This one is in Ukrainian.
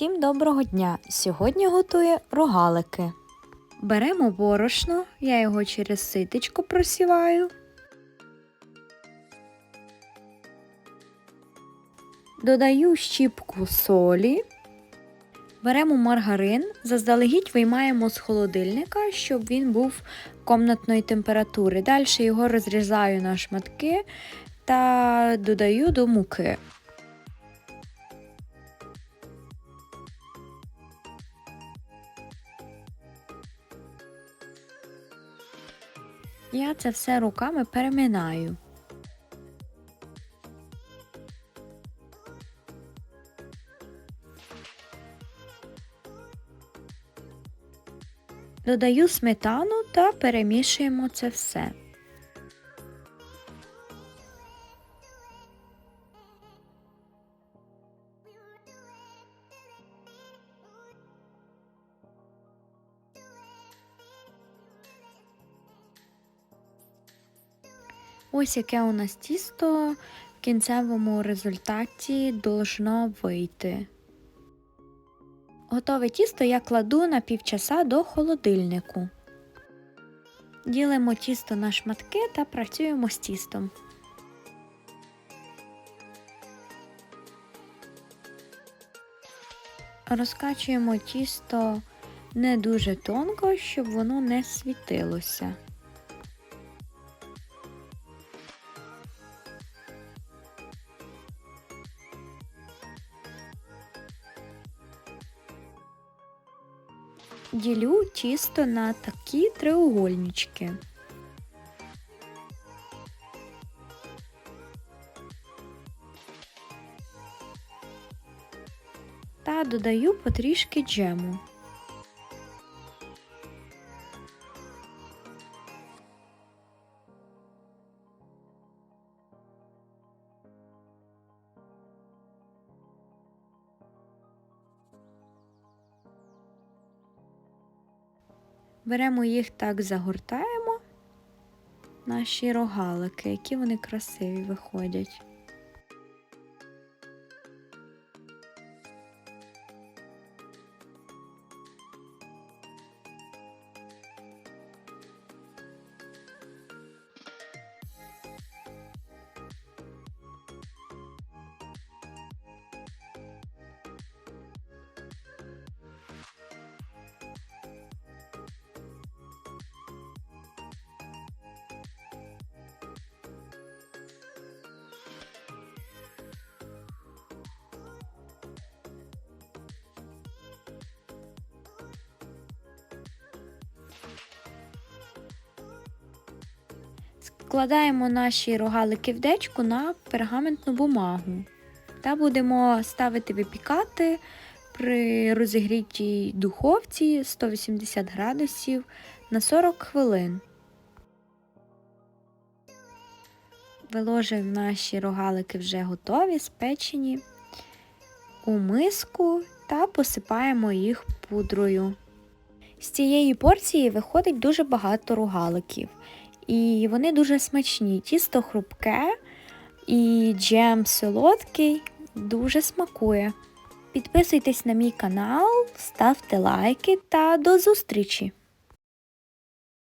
Всім доброго дня! Сьогодні готую рогалики. Беремо борошно, я його через ситечко просіваю. Додаю щіпку солі. Беремо маргарин, заздалегідь виймаємо з холодильника, щоб він був комнатної температури. Далі його розрізаю на шматки та додаю до муки. Я це все руками переминаю. Додаю сметану та перемішуємо це все. Ось яке у нас тісто в кінцевому результаті должно вийти. Готове тісто я кладу на півчаса до холодильнику. Ділимо тісто на шматки та працюємо з тістом. Розкачуємо тісто не дуже тонко, щоб воно не світилося. Ділю тісто на такі треугольнички. Та додаю потрішки джему. Беремо їх так загортаємо, наші рогалики, які вони красиві виходять. Складаємо наші рогалики в дечку на пергаментну бумагу та будемо ставити випікати при розігрітій духовці 180 градусів на 40 хвилин. Виложуємо наші рогалики вже готові, спечені у миску та посипаємо їх пудрою. З цієї порції виходить дуже багато рогаликів. І вони дуже смачні. Тісто хрупке і джем солодкий, дуже смакує. Підписуйтесь на мій канал, ставте лайки та до зустрічі!